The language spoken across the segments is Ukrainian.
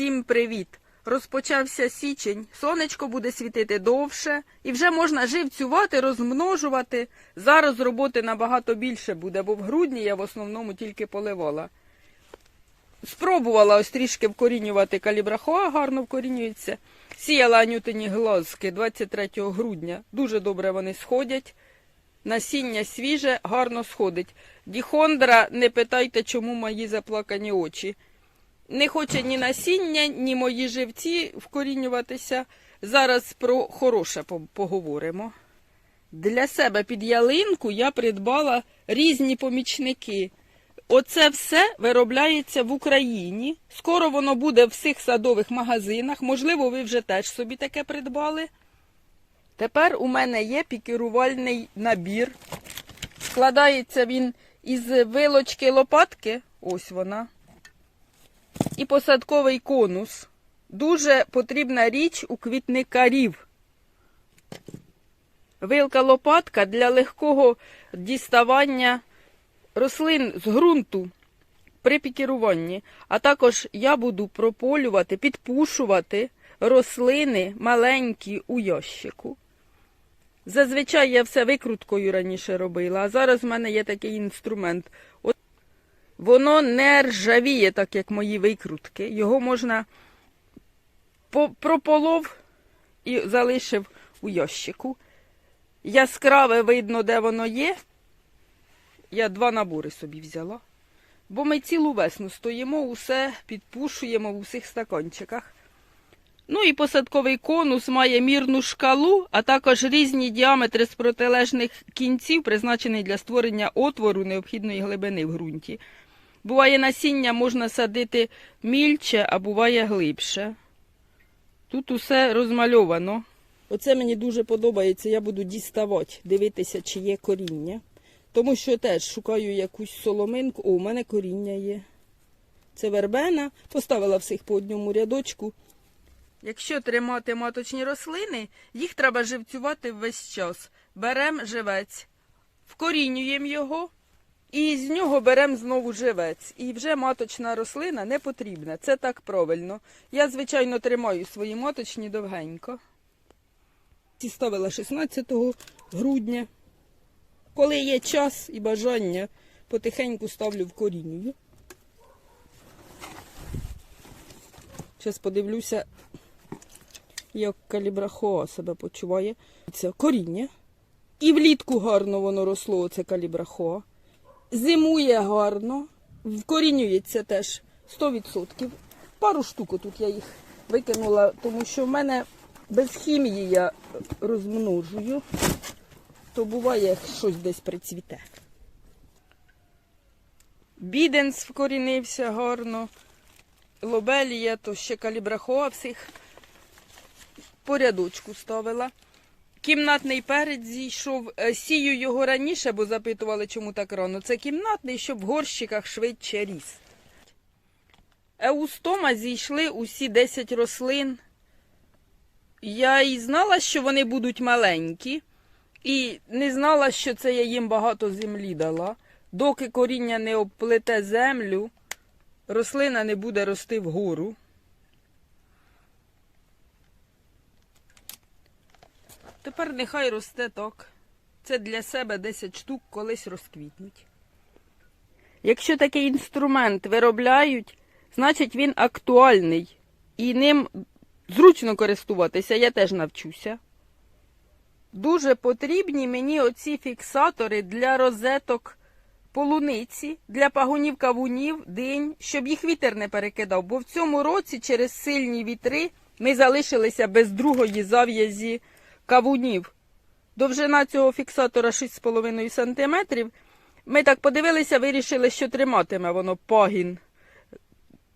Всім привіт! Розпочався січень, сонечко буде світити довше, і вже можна живцювати, розмножувати. Зараз роботи набагато більше буде, бо в грудні я в основному тільки поливала. Спробувала ось трішки вкорінювати калібрахоа, гарно вкорінюється. Сіяла анютині глазки 23 грудня. Дуже добре вони сходять. Насіння свіже, гарно сходить. Діхондра, не питайте, чому мої заплакані очі. Не хоче ні насіння, ні мої живці вкорінюватися. Зараз про хороше поговоримо. Для себе під ялинку я придбала різні помічники. Оце все виробляється в Україні. Скоро воно буде в всіх садових магазинах. Можливо, ви вже теж собі таке придбали. Тепер у мене є пікірувальний набір. Складається він із вилочки лопатки. Ось вона і посадковий конус. Дуже потрібна річ у квітникарів. Вилка лопатка для легкого діставання рослин з ґрунту при пікіруванні. А також я буду прополювати, підпушувати рослини маленькі у ящику. Зазвичай я все викруткою раніше робила, а зараз в мене є такий інструмент. Воно не ржавіє, так як мої викрутки. Його можна прополов і залишив у ящику. Яскраве видно, де воно є. Я два набори собі взяла. Бо ми цілу весну стоїмо, усе підпушуємо в усіх стаканчиках. Ну і посадковий конус має мірну шкалу, а також різні діаметри з протилежних кінців, призначений для створення отвору необхідної глибини в ґрунті. Буває насіння можна садити мільче, а буває глибше. Тут усе розмальовано. Оце мені дуже подобається. Я буду діставати, дивитися, чи є коріння. Тому що теж шукаю якусь соломинку. О, у мене коріння є. Це вербена. Поставила всіх по одному рядочку. Якщо тримати маточні рослини, їх треба живцювати весь час. Беремо живець, вкорінюємо його. І з нього беремо знову живець. І вже маточна рослина не потрібна. Це так правильно. Я, звичайно, тримаю свої маточні довгенько. Ці ставила 16 грудня. Коли є час і бажання, потихеньку ставлю в корінню. Зараз подивлюся, як калібрахоа себе почуває. Це коріння. І влітку гарно воно росло, оце калібрахоа зимує гарно, вкорінюється теж 100%. Пару штук тут я їх викинула, тому що в мене без хімії я розмножую, то буває щось десь прицвіте. Біденс вкорінився гарно, лобелія, то ще калібрахоа всіх по рядочку ставила. Кімнатний перець зійшов. Е, Сію його раніше, бо запитували, чому так рано. Це кімнатний, щоб в горщиках швидше ріс. Еустома зійшли усі 10 рослин. Я і знала, що вони будуть маленькі, і не знала, що це я їм багато землі дала. Доки коріння не обплете землю, рослина не буде рости вгору. Тепер нехай росте так. Це для себе 10 штук колись розквітнуть. Якщо такий інструмент виробляють, значить він актуальний. І ним зручно користуватися, я теж навчуся. Дуже потрібні мені оці фіксатори для розеток полуниці, для пагонів кавунів, динь, щоб їх вітер не перекидав. Бо в цьому році через сильні вітри ми залишилися без другої зав'язі кавунів. Довжина цього фіксатора 6,5 см. Ми так подивилися, вирішили, що триматиме воно пагін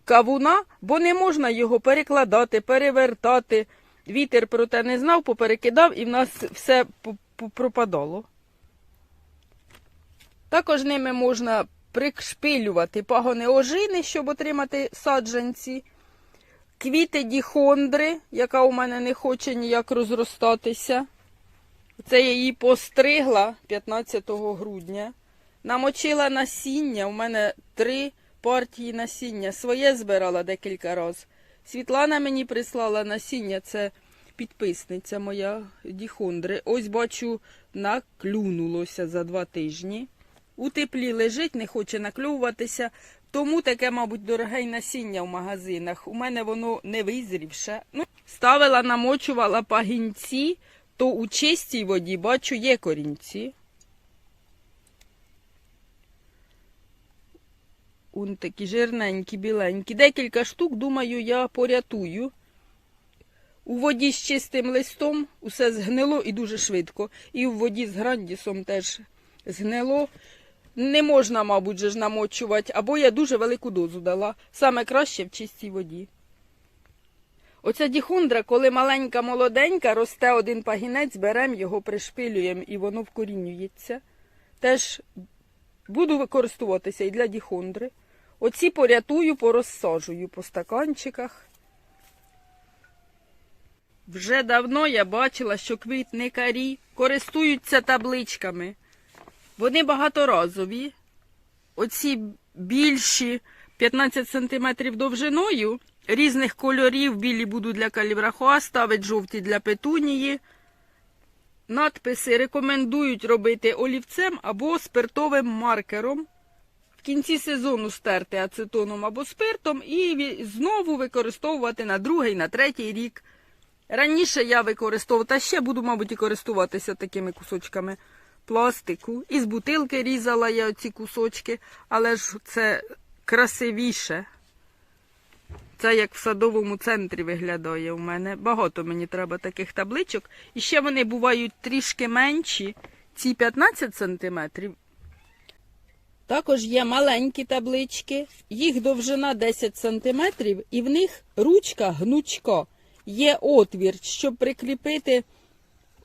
кавуна, бо не можна його перекладати, перевертати. Вітер про те не знав, поперекидав і в нас все пропадало. Також ними можна пришпилювати пагони ожини, щоб отримати саджанці. Квіти діхондри, яка у мене не хоче ніяк розростатися. Це я її постригла 15 грудня. Намочила насіння. У мене три партії насіння. Своє збирала декілька разів. Світлана мені прислала насіння, це підписниця моя діхондри. Ось бачу, наклюнулося за два тижні. У теплі лежить, не хоче наклюватися. Тому таке, мабуть, дороге й насіння в магазинах. У мене воно не визрівше. Ну, ставила, намочувала пагінці, то у чистій воді бачу є корінці. Он такі жирненькі, біленькі. Декілька штук, думаю, я порятую. У воді з чистим листом усе згнило і дуже швидко. І в воді з грандісом теж згнило. Не можна, мабуть, же ж намочувати, або я дуже велику дозу дала. Саме краще в чистій воді. Оця діхундра, коли маленька молоденька, росте один пагінець, беремо його, пришпилюємо і воно вкорінюється. Теж буду використовуватися і для діхондри. Оці порятую, порозсаджую по стаканчиках. Вже давно я бачила, що квітникарі користуються табличками. Вони багаторазові. Оці більші 15 см довжиною, різних кольорів, білі буду для калібрахоа ставити, жовті для петунії. Надписи рекомендують робити олівцем або спиртовим маркером. В кінці сезону стерти ацетоном або спиртом і знову використовувати на другий, на третій рік. Раніше я використовувала, та ще буду, мабуть, і користуватися такими кусочками пластику. Із бутилки різала я ці кусочки, але ж це красивіше. Це як в садовому центрі виглядає у мене. Багато мені треба таких табличок. І ще вони бувають трішки менші. Ці 15 сантиметрів. Також є маленькі таблички, їх довжина 10 сантиметрів, і в них ручка гнучка. Є отвір, щоб прикріпити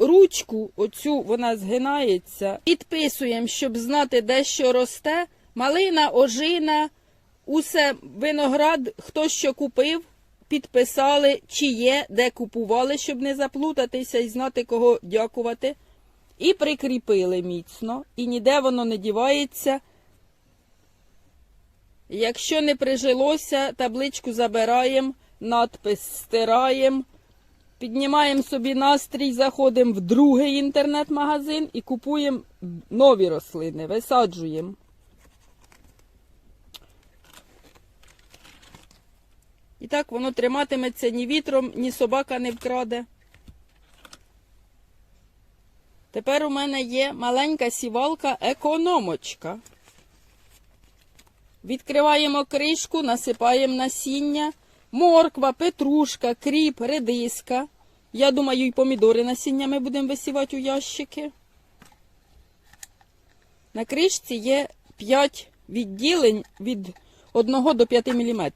ручку, оцю вона згинається. Підписуємо, щоб знати, де що росте. Малина, ожина, усе виноград, хто що купив, підписали, чи є, де купували, щоб не заплутатися і знати, кого дякувати. І прикріпили міцно, і ніде воно не дівається. Якщо не прижилося, табличку забираємо, надпис стираємо, піднімаємо собі настрій, заходимо в другий інтернет-магазин і купуємо нові рослини, висаджуємо. І так воно триматиметься ні вітром, ні собака не вкраде. Тепер у мене є маленька сівалка економочка. Відкриваємо кришку, насипаємо насіння, морква, петрушка, кріп, редиска. Я думаю, і помідори насіннями будемо висівати у ящики. На кришці є 5 відділень від 1 до 5 мм.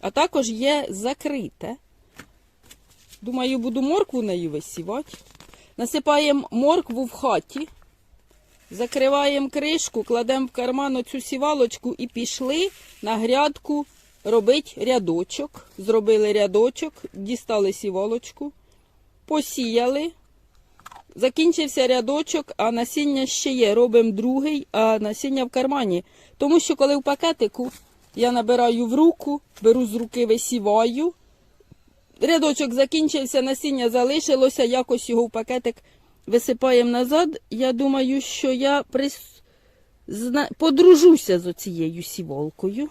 А також є закрите. Думаю, буду моркву нею висівати. Насипаємо моркву в хаті. Закриваємо кришку, кладемо в карман оцю сівалочку і пішли на грядку робити рядочок. Зробили рядочок, дістали сівалочку, посіяли. Закінчився рядочок, а насіння ще є. Робимо другий, а насіння в кармані. Тому що коли в пакетику я набираю в руку, беру з руки, висіваю. Рядочок закінчився, насіння залишилося, якось його в пакетик висипаємо назад. Я думаю, що я прис... подружуся з оцією сіволкою.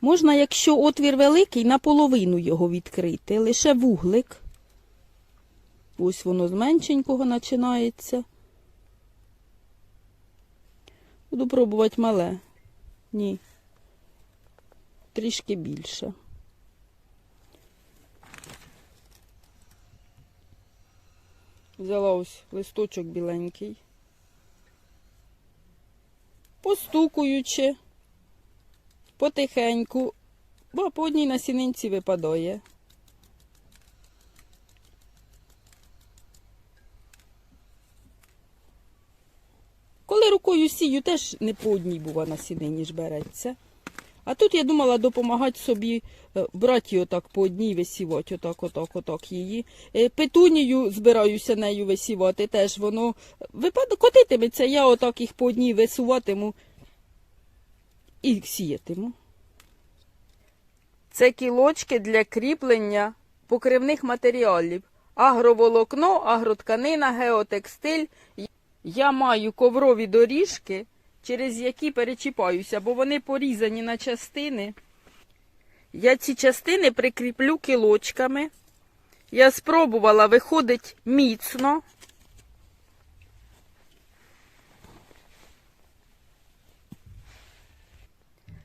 Можна, якщо отвір великий, наполовину його відкрити, лише вуглик. Ось воно з меншенького починається. Буду пробувати мале. Ні. Трішки більше. Взяла ось листочок біленький. Постукуючи, потихеньку, бо по одній насінинці випадає. Коли рукою сію, теж не по одній бува насінині ж береться. А тут я думала допомагати собі е, брати отак по одній висівати, отак, отак, отак її. Е, Петунію збираюся нею висівати, теж воно випад... котитиметься, я отак їх по одній висуватиму і сіятиму. Це кілочки для кріплення покривних матеріалів. Агроволокно, агротканина, геотекстиль. Я маю коврові доріжки, через які перечіпаюся, бо вони порізані на частини. Я ці частини прикріплю кілочками. Я спробувала, виходить міцно.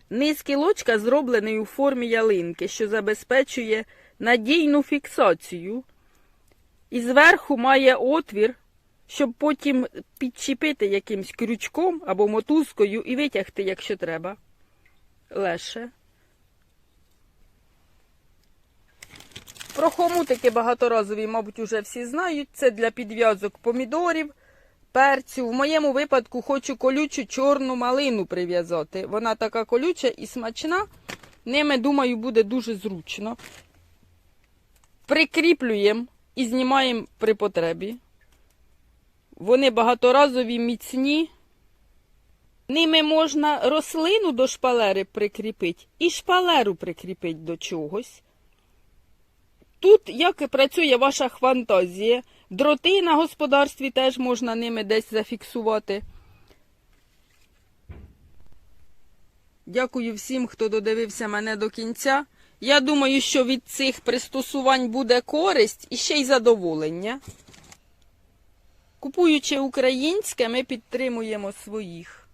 Низ кілочка зроблений у формі ялинки, що забезпечує надійну фіксацію. І зверху має отвір, щоб потім підчепити якимсь крючком або мотузкою і витягти, якщо треба. Леше. Про хомутики багаторазові, мабуть, уже всі знають. Це для підв'язок помідорів, перцю. В моєму випадку хочу колючу чорну малину прив'язати. Вона така колюча і смачна. Ними, думаю, буде дуже зручно. Прикріплюємо і знімаємо при потребі. Вони багаторазові, міцні. Ними можна рослину до шпалери прикріпити і шпалеру прикріпити до чогось. Тут як працює ваша фантазія. Дроти на господарстві теж можна ними десь зафіксувати. Дякую всім, хто додивився мене до кінця. Я думаю, що від цих пристосувань буде користь і ще й задоволення. Купуючи українське, ми підтримуємо своїх.